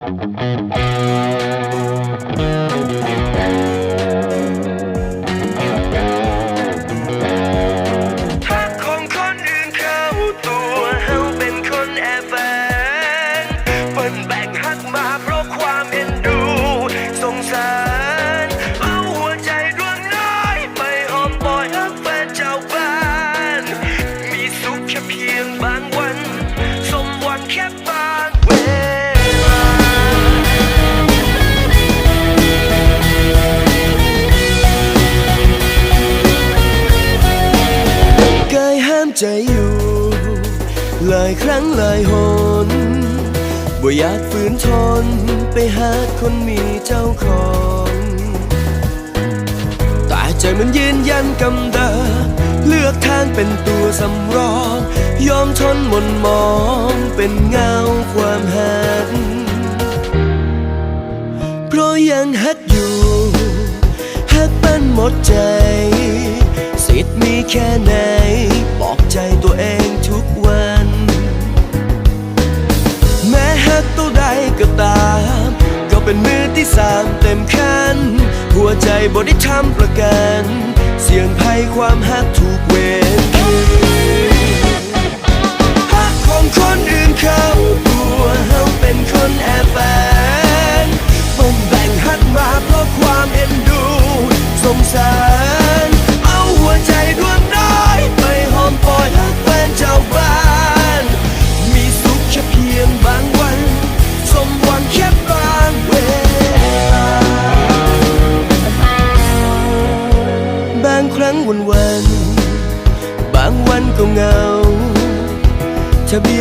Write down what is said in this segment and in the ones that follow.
หั ใจอยู่ หลายครั้งหลายหนบ่อยากฝืนทน ไปหาคนมีเจ้าของแต่ใจมันยืนยันกำเดิมเลือกทางเป็นตัวสำรอง ยอมทนหมนมองเป็นเงาความหักเพราะยังฮักอยู่ฮักปั้นหมดใจ สิทธิ์มีแค่ไหน ที่สามเต็มคัน หัวใจบ่ได้ทำประกัน เสี่ยงภัยความฮักถูกเวรคืนฮักของคนอื่นเขาตัวเฮาเป็นคนแอบแฝงมันแบ่งฮักมาเพราะความเอ็นดู สงสาร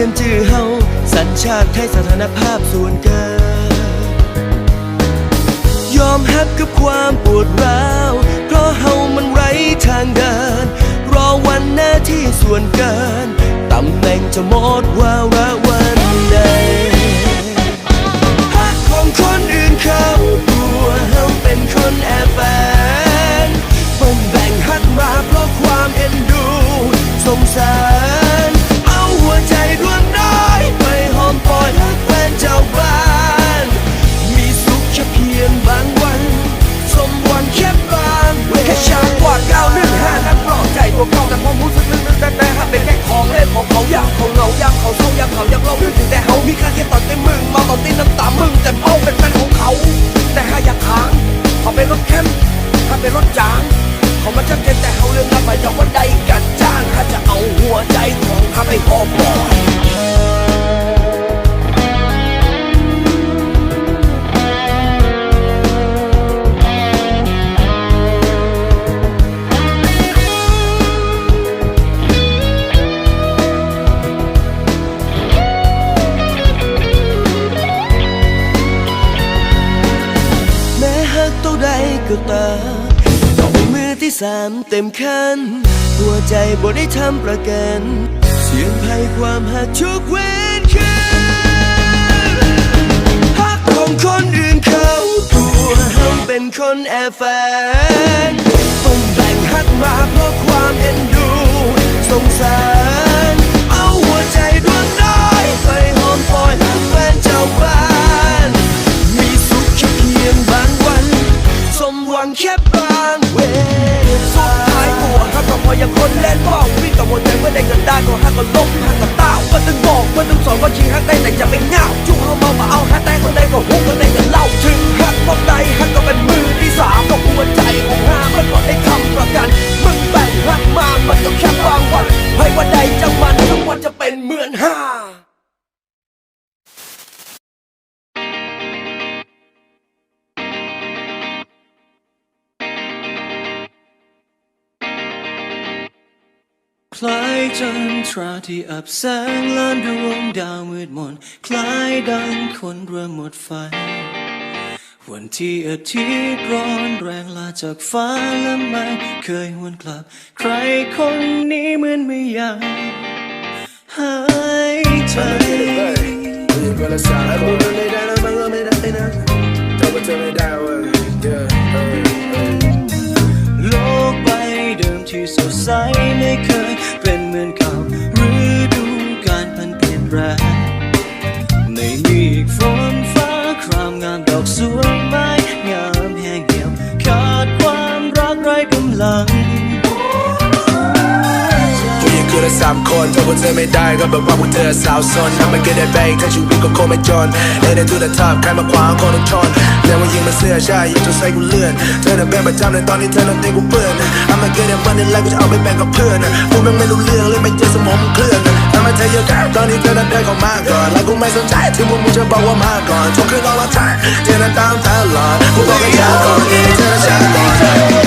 ยนจื่อเฮาสัญชาติไทยสถานภาพส่วนเกินยอมฮับกับความปวดร้าว เพราะเฮามันไร้ทางเดิน รอวันหน้าที่ส่วนเกิน ตำแหน่งจะหมดวาระ ก็ตาต้องเป็นมือที่สามเต็มคัน หัวใจบ่ได้ทำประกัน เสียงภัยความหักทุกเว้นคืนหักของคนอื่นเขาตัวเฮาเป็นคนแอบแฝงต้องแบ่งหักมาเพราะความเอ็นดูสงสารเอาหัวใจดวงน้อยไปหอมปล่อยแฟนเจ้าบ้า ออย่างคนเล่นบอกวิ่งกับหัวใจเมื่อได้เงินได้ก็ฮักก็ลบฮักก็ต้าวก็ตึ คล้ายจันทราที่อับแสงล้านดวงดาวมืดมน คล้ายดังคนเริ่มหมดไฟ วันที่อาทิตย์ร้อนแรงลาจากฟ้าและไม่เคยหวนกลับ ใครคนนี้เหมือนไม่อยากหายใจโลกใบเดิมที่สดใส เธอไม่ได้ก็แบบว่าพวกเธอสาวซนทำมันก็ได้ไปถ้าชีวิตก็คงไม่จนเอ็นทูเดอะท็อปใครมาขวางคนต้องชนแล้วว่ายิงมาเสื้อใช่ยิงจนใส่กูเลื่อนเธอน่ะเป็นประจำในตอนนี้เธอนั้นตีกูเปื้อนเอามาเกินมันนี่แล้วกูจะเอาไปแบ่งกับเพื่อนกูแม่งไม่รู้เรื่องเลยไม่เจอสมองมึงเคลื่อนทำไมเธอเยอะกันตอนนี้เธอนั้นเดินเข้ามาก่อนแล้วกูไม่สนใจถึงพวกมึงจะบอกว่ามาก่อนทุกคืนตลอดทางเธอนั้นตามตลอดกูบอกกันยาวก่อนเธอนั้นช้าก่อน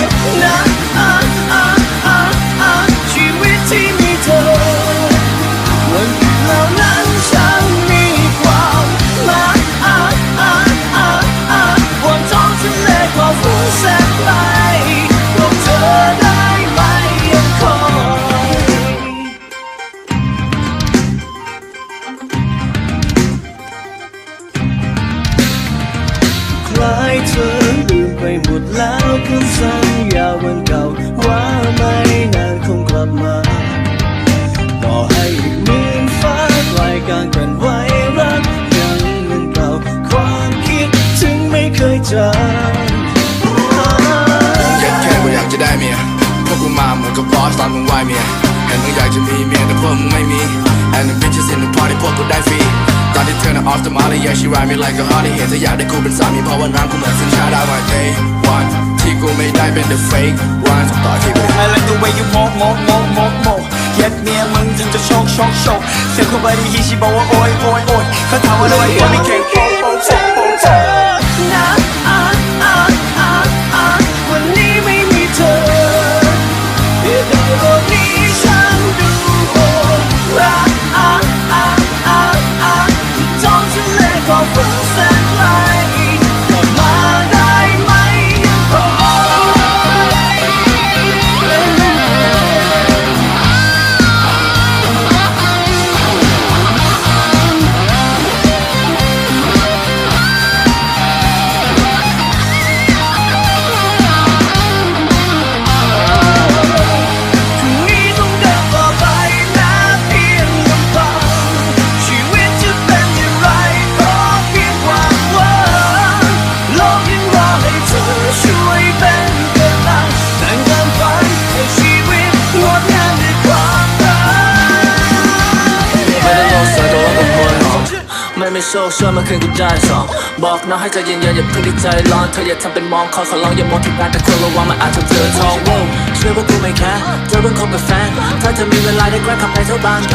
พวกกูได้ฟรีตอนที่เธอน่ะออฟตัวมาเลย yeah she ride me like a honey เห็นเธออยากได้กูเป็นสามีเพราะว่าน้ำกูเหมือนสัญชาติ I want day one ที่กูไม่ได้เป็น the fake one ต่อที่กู I like the way you move move move move move เย็ดเมียมึงถึงจะโชคโชคโชคเสียงของบาดีฮีชีบอกว่าโอ้ยโอ้ยโอ้ยเขาถามว่าทำไมคนไม่เก่ง ไม่โชคช่วยมื่อคืนกูได้สองบอกน้องให้ใจเย็นๆอย่าเพิ่งดีใจร้อนเธออย่าทำเป็นมองเขาขอร้องอย่ามองที่งานแต่ควรระวังมันอาจจะเจอทองโว้ช่วยพวกกูไม่แค่เธอเพิ่งคบกับแฟนถ้าเธอมีเวลาได้แกล้งขับไปเท่าบางแค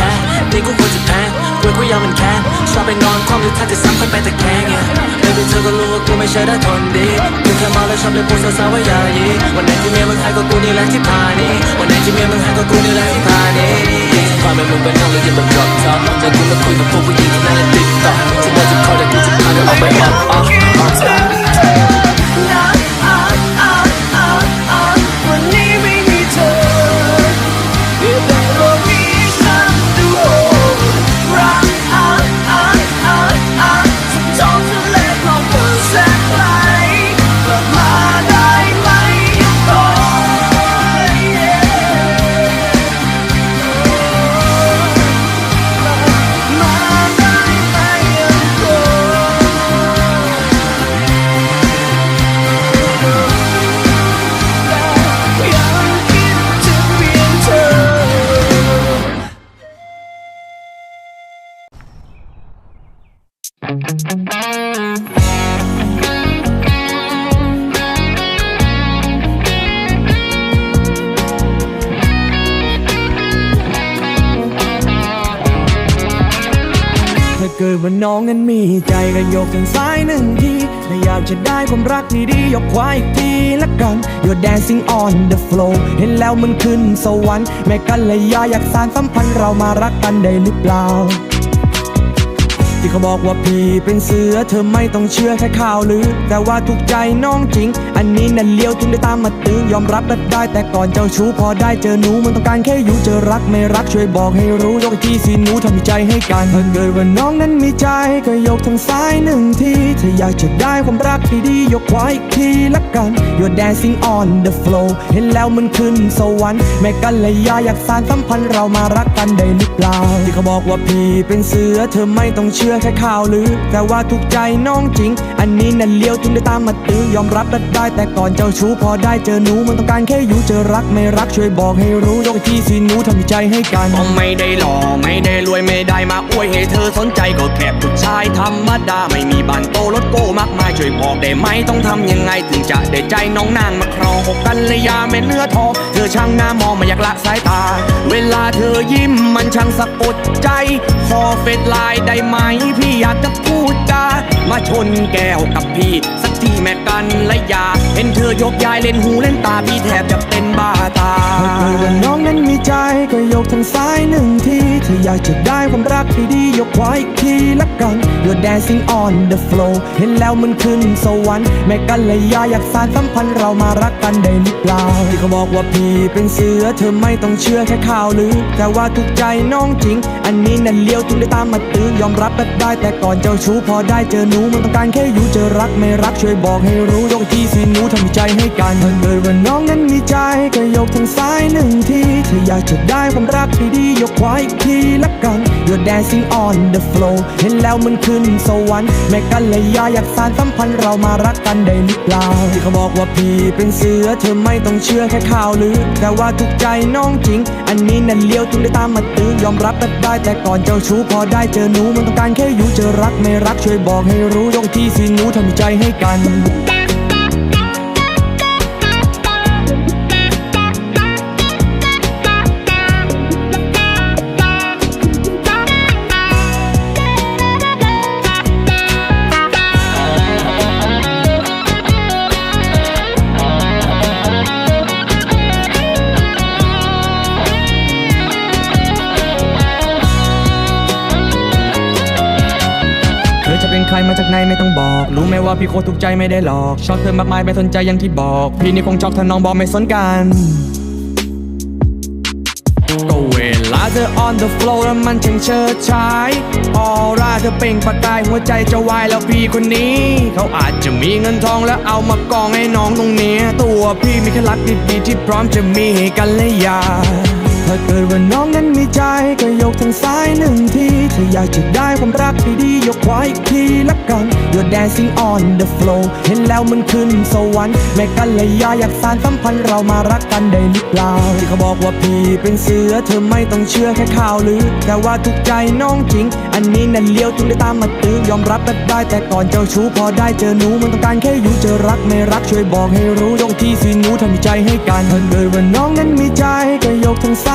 นี่กูควรจะแพงกลัวกูยังมันแค้นชอบไปนอนความหรือถ้าจะซ้ำค่อยไปแตะแคง yeah baby เธอก็รู้ว่ากูไม่ใช่ได้ทนดีกูแค่เมาแล้วชอบเลยพูดสาวๆว่าอย่ายีวันไหนที่เมียมึงหายก็กูนี่แหละที่พานี่วันไหนที่เมียมึงหายก็กูนี่แหละที่พานี่ ความเป็นมึงเป็นน้องเลยยืนบนดรอปท็อปแต่กูมาคุย เกิดว่าน้องนั้นมีใจก็ยกทางซ้ายหนึ่งทีถ้าอยากจะได้ความรักดีๆยกขวาอีกทีละกัน You're dancing on the floor เห็นแล้วมันขึ้นสวรรค์แม่กันแลยยาอยากสานสัมพันธ์เรามารักกันได้หรือเปล่า ที่เขาบอกว่าพี่เป็นเสือเธอไม่ต้องเชื่อแค่ข่าวลือ แต่ว่าถูกใจน้องจริง อันนี้นั่นเลี้ยวถึงได้ตามมาตื้อยอมรับก็ได้ แต่ก่อนเจ้าชู้พอได้เจอหนูมันต้องการแค่อยู่เจอรักไม่รักช่วยบอกให้รู้ยกอีกทีหนูทำใจให้กันถ้าเกิดว่าน้องนั้นมีใจก็ยกทางซ้ายหนึ่งทีถ้าอยากจะได้ความรักดีๆยกขวาอีกทีละกัน You're dancing on the floor เห็นแล้วมันขึ้นสวรรค์แม่กันเลยยาอยากสานสัมพันธ์เรามารักกันได้หรือเปล่าที่เขาบอกว่าพี่เป็นเสือเธอไม่ต้องเชื่ออแค่ข่าวลือ แต่ว่าถูกใจน้องจริง อันนี้น่ะเลี้ยวถึงได้ตามมา ยอมรับและได้แต่ก่อนเจ้าชู้พอได้เจอหนูมันต้องการแค่อยู่เจอรักไม่รักช่วยบอกให้รู้ยกที่สิหนูทำใจให้กันต้องไม่ได้หล่อไม่ได้รวยไม่ได้มาอวยให้เธอสนใจก็แค่ผู้ชายธรรมดาไม่มีบ้านโตรถโก้มากมายช่วยบอกได้ไหมต้องทำยังไงถึงจะได้ใจน้องนางมาครองหกกันเลยยาแม่เนื้อทองเธอช่างหน้ามองไม่อยากละสายตา เวลาเธอยิ้มมันช่างสะกดใจขอเฟซไลน์ได้ไหมพี่อยากจะพูดจามาชนแก้วกับพี่ สักทีแม่กันและอยากเห็นเธอยกยายเล่นหูเล่นตาพี่แทบจะเป็นบ้าตาถ้าเกิดว่าน้องนั้นมีใจก็ยกทางซ้ายหนึ่งทีถ้าอยากจะได้ความรักที่ดียกขวาอีกทีละกัน You're dancing on the floor เห็นแล้วมันขึ้นสวรรค์แม่กันและยาอยากสานสัมพันธ์เรามารักกันได้หรือเปล่าที่เขาบอกว่าพี่เป็นเสือเธอไม่ต้องเชื่อแค่ข่าวลือแต่ว่าถูกใจน้องจริง อันนี้น่ะเลี้ยวถึงได้ตามมาตื้อยอมรับและได้แต่ก่อนเจ้าชู้พอได้เจอหนูมันต้องการแค่อยู่เจอรักไม่รักช่วยบอกให้รู้ยกที่สิหนูทำใจให้กันถ้าเกิดว่าน้องนั้นมีใจก็ยกทางซ้ายหนึ่งทีถ้าอยากจะได้ความรักที่ดียกขวาอีกทีละกัน You're dancing on the floor เห็นแล้วมันขึ้นสวรรค์แม่กันและยาอยากสานสัมพันธ์เรามารักกันได้หรือเปล่าที่เขาบอกว่าพี่เป็นเสือเธอไม่ต้องเชื่อแค่ข่าวลือ แต่ว่าถูกใจน้องจริง อันนี้น่ะเลี้ยวถึงได้ตามมาตื้อยอมรับและได้แต่ก่อนเจ้าชู้พอได้เจอหนูมันต้องการแค่อยู่เจอรักไม่รักช่วยบอกให้รู้ยกที่สิหนูทำใจให้กัน มาจากไหนไม่ต้องบอก รู้ไหมว่าพี่โคตรถูกใจไม่ได้หลอก ชอบเธอมากมายไม่สนใจอย่างที่บอก พี่นี่คงช็อกถ้าน้องบอกไม่สนกันก็เวลาเธอ on the floor แล้วมันช่างเชิดชายออร่าเธอเปล่งประกายหัวใจจะวายแล้วพี่คนนี้ เขาอาจจะมีเงินทองแล้วเอามากองให้น้องตรงเนี้ยตัวพี่มีแค่รักดีๆที่พร้อมจะมีให้กันและยา ถ้าเกิดว่าน้องนั้นมีใจก็ยกทางซ้ายหนึ่งทีถ้าอยากจะได้ความรักที่ดียกขวาอีกทีละกัน You're dancing on the floor เห็นแล้วมันขึ้นสวรรค์แม่กันและยาอยากสานสัมพันธ์เรามารักกันได้หรือเปล่าที่เขาบอกว่าพี่เป็นเสือเธอไม่ต้องเชื่อแค่ข่าวลือ แต่ว่าถูกใจน้องจริง อันนี้น่ะเลี้ยวถึงได้ตามมาตื้อยอมรับและได้แต่ก่อนเจ้าชู้พอได้เจอหนูมันต้องการแค่อยู่เจอรักไม่รักช่วยบอกให้รู้ยกที่สิหนูทำใจให้กันถ้าเกิดว่าน้องนั้นมีใจก็ยกทางซ้าย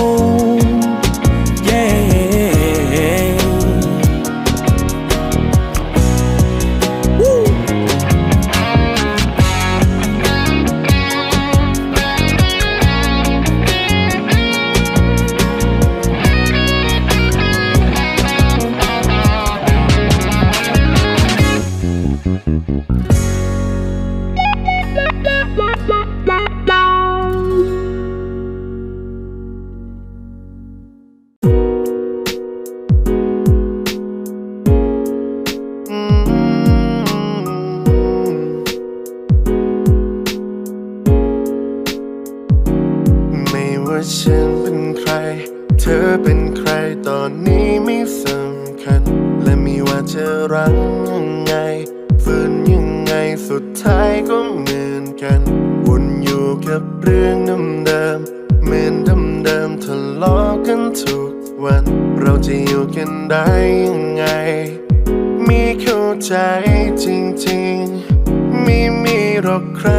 อกใคร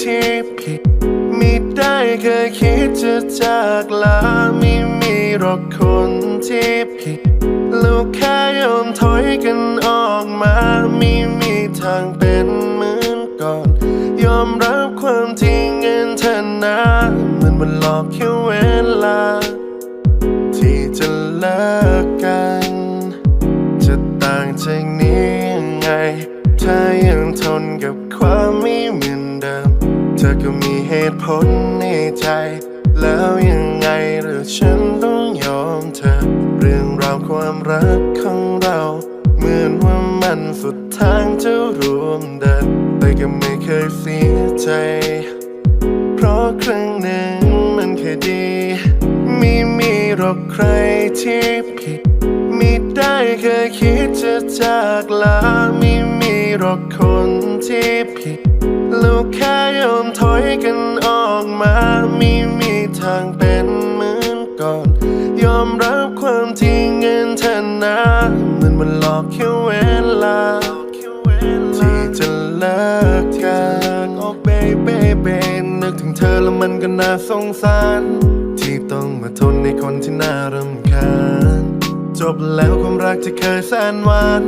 ที่ผิดมิได้เคยคิดจะจากลาไม่มีหรอกคนที่ผิดลูกแค่ยอมถอยกันออกมาไม่มีทางเป็นเหมือนก่อน ยอมรับความจริงเงินเธอนะมันมันหลอกแค่เว เธอก็มีเหตุผลในใจ แล้วยังไงหรือฉันต้องยอมเธอ เรื่องราวความรักของเรา เหมือนว่ามันสุดทางจะรวมเดินแต่ก็ไม่เคยเสียใจ เพราะครั้งหนึ่งมันแค่ดี หรอกใครที่ผิดม่ได้เคยคิดจะจากลาไม่มีหรอกคนที่ผิดลูกแค่ยอมถอยกันออกมาไม่มีทางเป็นเหมือนก่อน ยอมรับความจริงเงินเธอนะมันมันหลอกแค่เวลา ที่จะเลิกกันโอ้เบเบเบนึกถึงเธอแล้วมันก็น่าสงสาร ต้องมาทนในคนที่น่ารำคาญ จบแล้วความรักที่เคยแสนหวาน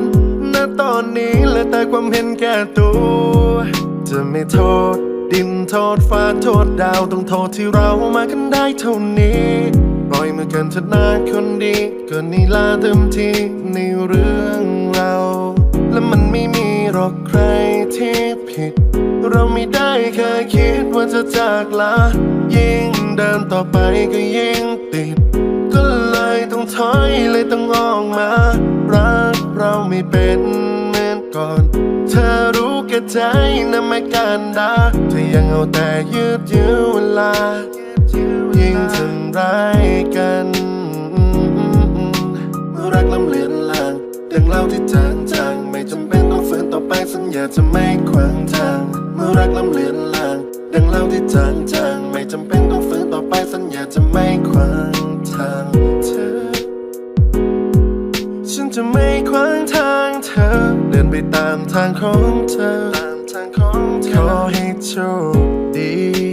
ณตอนนี้เหลือแต่ความเห็นแก่ตัว จะไม่โทษดินโทษฟ้าโทษดาวต้องโทษที่เรามากันได้เท่านี้ปล่อยมือกันเถอะนาคนดีก็นี่ลาเต็มที่ในเรื่องเรา และมันไม่มี หรอกใครที่ผิด เราไม่ได้เคยคิดว่าจะจากลา ยิ่งเดินต่อไปก็ยิ่งติด ก็เลยต้องถอยเลยต้องออกมา รักเราไม่เป็นเหมือนก่อน เธอรู้แก่ใจนะไม่การดาเธอยังเอาแต่ยืดยื้อเวลา ยิ่งทำร้ายกันเมื่อรักล้ำเลือนลางดังเล่าที่จาง อยากจะไม่ขวางทาง เมื่อรักล้ำเลือนลาง ดังเล่าที่จางจางไม่จำเป็นต้องฝืนต่อไปสัญญาจะไม่ขวางทางเธอ ฉันจะไม่ขวางทางเธอ เดินไปตามทางของเธอตามทางของเธอขอให้โชคดี